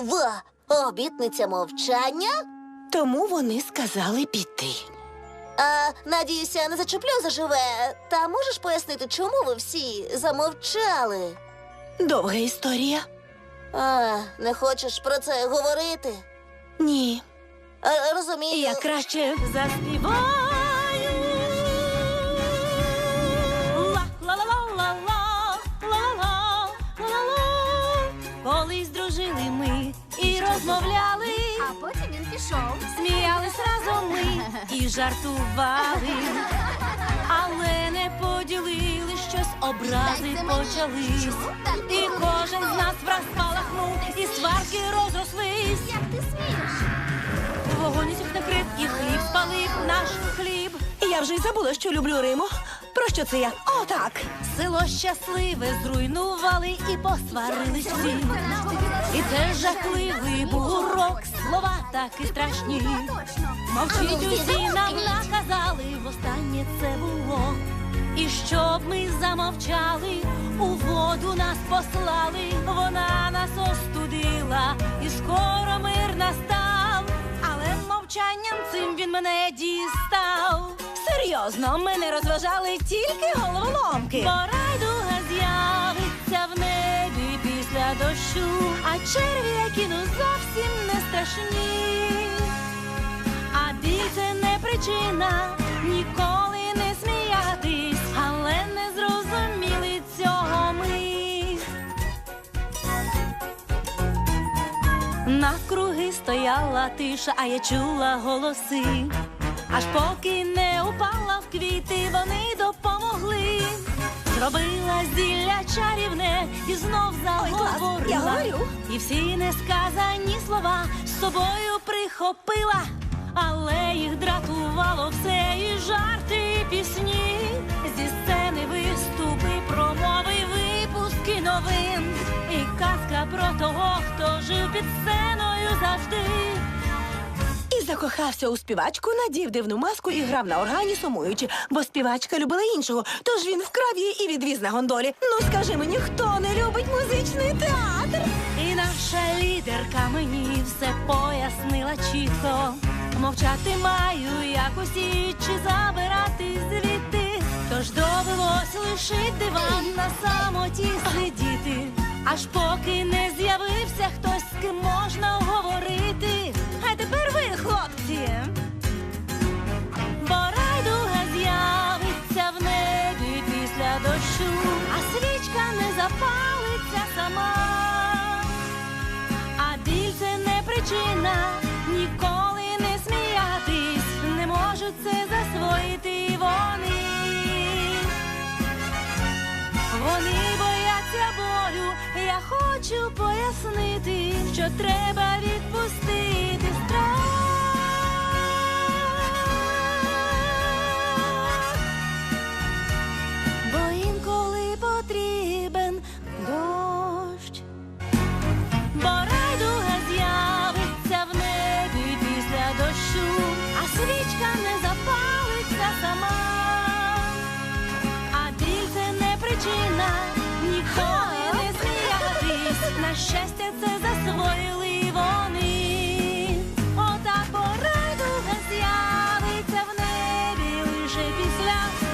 Ова! Обітниця мовчання? Тому вони сказали піти. А, надіюся, не зачеплю заживе. Та можеш пояснити, чому ви всі замовчали? Довга історія. А, не хочеш про це говорити? Ні. А, розумію. Я краще заспіваю. Ми і розмовляли, А потім він пішов. сміялись разом ми і жартували, але не поділили щось, образи почались. І кожен з нас враз спалахнув, і сварки розрослись. Як ти смієш? Вогонь усіх накрив і хліб спалив наш хліб. Я вже й забула, що люблю Риму. Що це я? О, так. Село щасливе зруйнували і посварились всі. І це жахливий був урок, слова таки страшні. Точно. Мовчіть усі нам наказали, востаннє це було. І щоб ми замовчали, у воду нас послали, вона нас остудила, і скоро мир настав. Але мовчанням цим він мене дістав. Серйозно, мене розважали тільки головоломки. Бо райдуга з'явиться в небі після дощу, а черві, які ну зовсім не страшні. А біль це не причина ніколи не сміятись, але не зрозуміли цього ми. Навкруги стояла тиша, а я чула голоси. Аж поки не упала в квіти, вони допомогли. Зробила зілля чарівне і знов заговорила. я говорю. І всі несказані слова з собою прихопила, але їх дратувало все і жарти, і пісні. Зі сцени виступи, промови, випуски новин. І казка про того, хто жив під сценою завжди. Закохався у співачку, надів дивну маску і грав на органі сумуючи, бо співачка любила іншого, тож він вкрав її і відвіз на гондолі. Ну скажи мені, хто не любить музичний театр? І наша лідерка мені все пояснила чітко. Мовчати маю, як чи забирати звідти. Тож довелось лишить диван на самоті сидіти. Аж поки не запалиться сама. А біль це не причина ніколи не сміятись, не можуть це засвоїти вони. Вони бояться болю, я хочу пояснити, що треба відпустити страх. на щастя, це засвоїли вони, ота порада з'явиться в небі лише після.